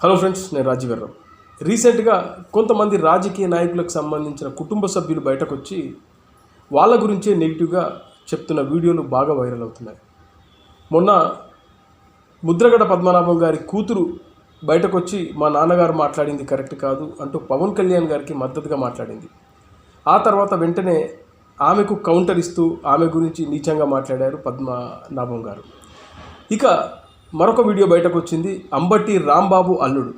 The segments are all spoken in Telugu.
హలో ఫ్రెండ్స్ నేను రాజీవర్రావు రీసెంట్గా కొంతమంది రాజకీయ నాయకులకు సంబంధించిన కుటుంబ సభ్యులు బయటకు వచ్చి వాళ్ళ గురించే నెగిటివ్గా చెప్తున్న వీడియోలు బాగా వైరల్ అవుతున్నాయి. మొన్న ముద్రగడ పద్మనాభం గారి కూతురు బయటకు వచ్చి మా నాన్నగారు మాట్లాడింది కరెక్ట్ కాదు అంటూ పవన్ కళ్యాణ్ గారికి మద్దతుగా మాట్లాడింది. ఆ తర్వాత వెంటనే ఆమెకు కౌంటర్ ఇస్తూ ఆమె గురించి నీచంగా మాట్లాడారు పద్మనాభం గారు. ఇక మరొక వీడియో బయటకు వచ్చింది అంబటి రాంబాబు అల్లుడు.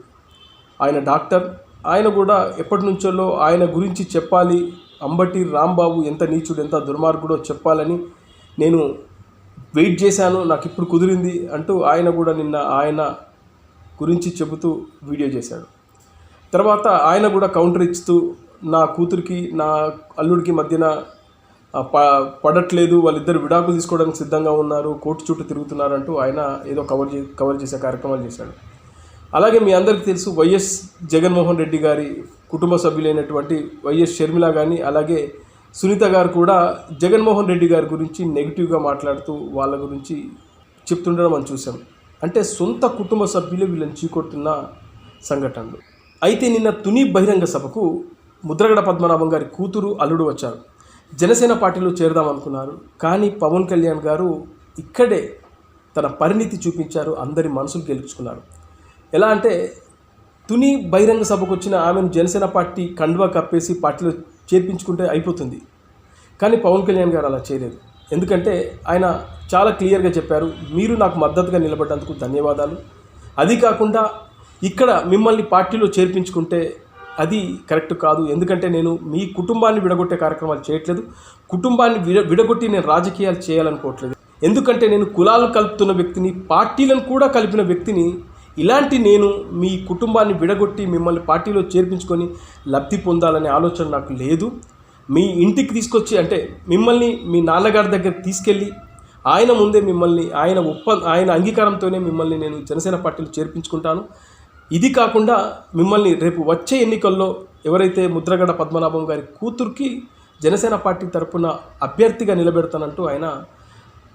ఆయన డాక్టర్. ఆయన కూడా ఎప్పటి నుంచో ఆయన గురించి చెప్పాలి. అంబటి రాంబాబు ఎంత నీచుడు ఎంత దుర్మార్గుడో చెప్పాలని నేను వెయిట్ చేశాను. నాకు ఇప్పుడు కుదిరింది అంటూ ఆయన కూడా నిన్న ఆయన గురించి చెబుతూ వీడియో చేశాడు. తర్వాత ఆయన కూడా కౌంటర్ ఇస్తూ నా కూతురికి నా అల్లుడికి మధ్యన ప పడట్లేదు వాళ్ళిద్దరు విడాకులు తీసుకోవడానికి సిద్ధంగా ఉన్నారు కోర్టు చుట్టూ తిరుగుతున్నారు అంటూ ఆయన ఏదో కవర్ చే కవర్ చేసే కార్యక్రమాలు చేశాడు. అలాగే మీ అందరికీ తెలుసు వైఎస్ జగన్మోహన్ రెడ్డి గారి కుటుంబ సభ్యులైనటువంటి వైఎస్ షర్మిల కానీ అలాగే సునీత గారు కూడా జగన్మోహన్ రెడ్డి గారి గురించి నెగిటివ్గా మాట్లాడుతూ వాళ్ళ గురించి చెప్తుండడం మనం చూసాం అంటే సొంత కుటుంబ సభ్యులు వీళ్ళని చీకొడుతున్న సంఘటనలు. అయితే నిన్న తుని బహిరంగ సభకు ముద్రగడ పద్మనాభం గారి కూతురు అల్లుడు వచ్చారు. జనసేన పార్టీలో చేరదాం అనుకున్నారు కానీ పవన్ కళ్యాణ్ గారు ఇక్కడే తన పరిణితి చూపించారు. అందరి మనసులు గెలుచుకున్నారు. ఎలా అంటే తుని బహిరంగ సభకు వచ్చిన ఆమెను జనసేన పార్టీ కండువా కప్పేసి పార్టీలో చేర్పించుకుంటే అయిపోతుంది. కానీ పవన్ కళ్యాణ్ గారు అలా చేయలేదు. ఎందుకంటే ఆయన చాలా క్లియర్గా చెప్పారు మీరు నాకు మద్దతుగా నిలబడ్డందుకు ధన్యవాదాలు. అది కాకుండా ఇక్కడ మిమ్మల్ని పార్టీలో చేర్పించుకుంటే అది కరెక్ట్ కాదు. ఎందుకంటే నేను మీ కుటుంబాన్ని విడగొట్టే కార్యక్రమాలు చేయట్లేదు. కుటుంబాన్ని విడ విడగొట్టి నేను రాజకీయాలు చేయాలనుకోవట్లేదు. ఎందుకంటే నేను కులాలు కలుపుతున్న వ్యక్తిని పార్టీలను కూడా కలిపిన వ్యక్తిని ఇలాంటి నేను మీ కుటుంబాన్ని విడగొట్టి మిమ్మల్ని పార్టీలో చేర్పించుకొని లబ్ధి పొందాలనే ఆలోచన నాకు లేదు. మీ ఇంటికి తీసుకొచ్చి అంటే మిమ్మల్ని మీ నాన్నగారి దగ్గర తీసుకెళ్ళి ఆయన ముందే మిమ్మల్ని ఆయన ఒప్ప ఆయన అంగీకారంతోనే మిమ్మల్ని నేను జనసేన పార్టీలో చేర్పించుకుంటాను. ఇది కాకుండా మిమ్మల్ని రేపు వచ్చే ఎన్నికల్లో ఎవరైతే ముద్రగడ పద్మనాభం గారి కూతురికి జనసేన పార్టీ తరపున అభ్యర్థిగా నిలబెడతానంటూ ఆయన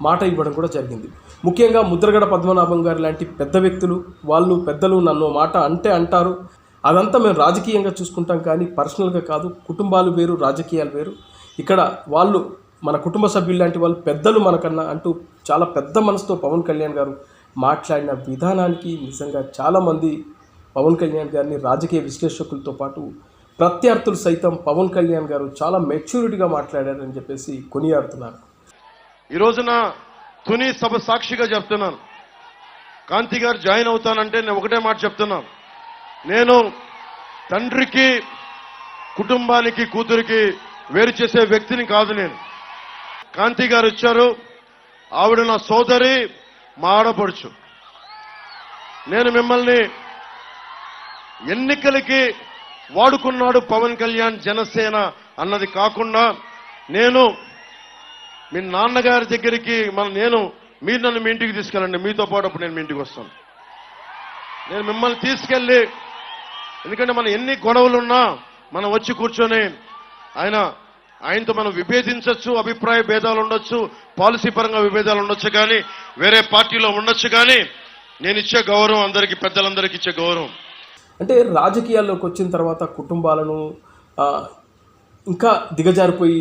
మాట ఇవ్వడం కూడా జరిగింది. ముఖ్యంగా ముద్రగడ పద్మనాభం గారు లాంటి పెద్ద వ్యక్తులు వాళ్ళు పెద్దలు నన్ను మాట అంటే అంటారు. అదంతా మేము రాజకీయంగా చూసుకుంటాం కానీ పర్సనల్గా కాదు కుటుంబాలు వేరు రాజకీయాలు వేరు. ఇక్కడ వాళ్ళు మన కుటుంబ సభ్యులు లాంటి వాళ్ళు పెద్దలు మనకన్నా అంటూ చాలా పెద్ద మనసుతో పవన్ కళ్యాణ్ గారు మాట్లాడిన విధానానికి నిజంగా చాలామంది పవన్ కళ్యాణ్ గారిని రాజకీయ విశ్లేషకులతో పాటు ప్రత్యర్థులు సైతం పవన్ కళ్యాణ్ గారు చాలా మెచ్యూరిటీగా మాట్లాడారని చెప్పేసి కొనియాడుతున్నారు. ఈ రోజున తుని సభ సాక్షిగా చెప్తున్నాను. కాంతి గారు జాయిన్ అవుతానంటే నేను ఒకటే మాట చెప్తున్నాను. నేను తండ్రికి కుటుంబానికి కూతురికి వేరు చేసే వ్యక్తిని కాదు నేను. కాంతి గారు వచ్చారు. ఆవిడ నా సోదరి మా ఆడపడుచు. నేను మిమ్మల్ని ఎన్నికలకి వాడుకున్నాడు పవన్ కళ్యాణ్ జనసేన అన్నది కాకుండా నేను మీ నాన్నగారి దగ్గరికి మన నేను మీరు నన్ను మీ ఇంటికి తీసుకెళ్ళండి. మీతో పాటు అప్పుడు నేను మీ ఇంటికి వస్తాను. నేను మిమ్మల్ని తీసుకెళ్ళి ఎందుకంటే మన ఎన్ని గొడవలున్నా మనం వచ్చి కూర్చొని ఆయన ఆయనతో మనం విభేదించవచ్చు అభిప్రాయ భేదాలు ఉండొచ్చు పాలసీ పరంగా విభేదాలు ఉండొచ్చు కానీ వేరే పార్టీలో ఉండొచ్చు కానీ నేను ఇచ్చే గౌరవం అందరికీ పెద్దలందరికీ ఇచ్చే గౌరవం. అంటే రాజకీయాల్లోకి వచ్చిన తర్వాత కుటుంబాలను ఇంకా దిగజారిపోయి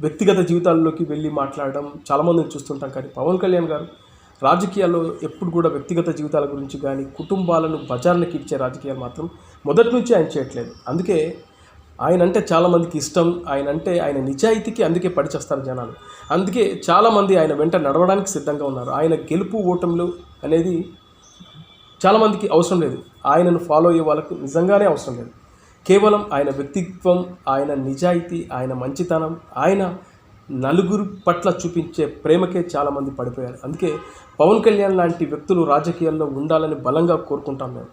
వ్యక్తిగత జీవితాల్లోకి వెళ్ళి మాట్లాడడం చాలామందిని చూస్తుంటాం. కానీ పవన్ కళ్యాణ్ గారు రాజకీయాల్లో ఎప్పుడు కూడా వ్యక్తిగత జీవితాల గురించి కానీ కుటుంబాలను బజార్లకి ఇచ్చే రాజకీయాలు మాత్రం మొదటి నుంచి ఆయన చేయట్లేదు. అందుకే ఆయన అంటే చాలామందికి ఇష్టం ఆయన అంటే ఆయన నిజాయితీకి అందుకే పడిచేస్తారు జనాలు. అందుకే చాలామంది ఆయన వెంట నడవడానికి సిద్ధంగా ఉన్నారు. ఆయన గెలుపు ఓటములు అనేది చాలామందికి అవసరం లేదు. ఆయనను ఫాలో అయ్యే వాళ్ళకు నిజంగానే అవసరం లేదు. కేవలం ఆయన వ్యక్తిత్వం ఆయన నిజాయితీ ఆయన మంచితనం ఆయన నలుగురు పట్ల చూపించే ప్రేమకే చాలామంది పడిపోయారు. అందుకే పవన్ కళ్యాణ్ లాంటి వ్యక్తులు రాజకీయాల్లో ఉండాలని బలంగా కోరుకుంటాం మేము.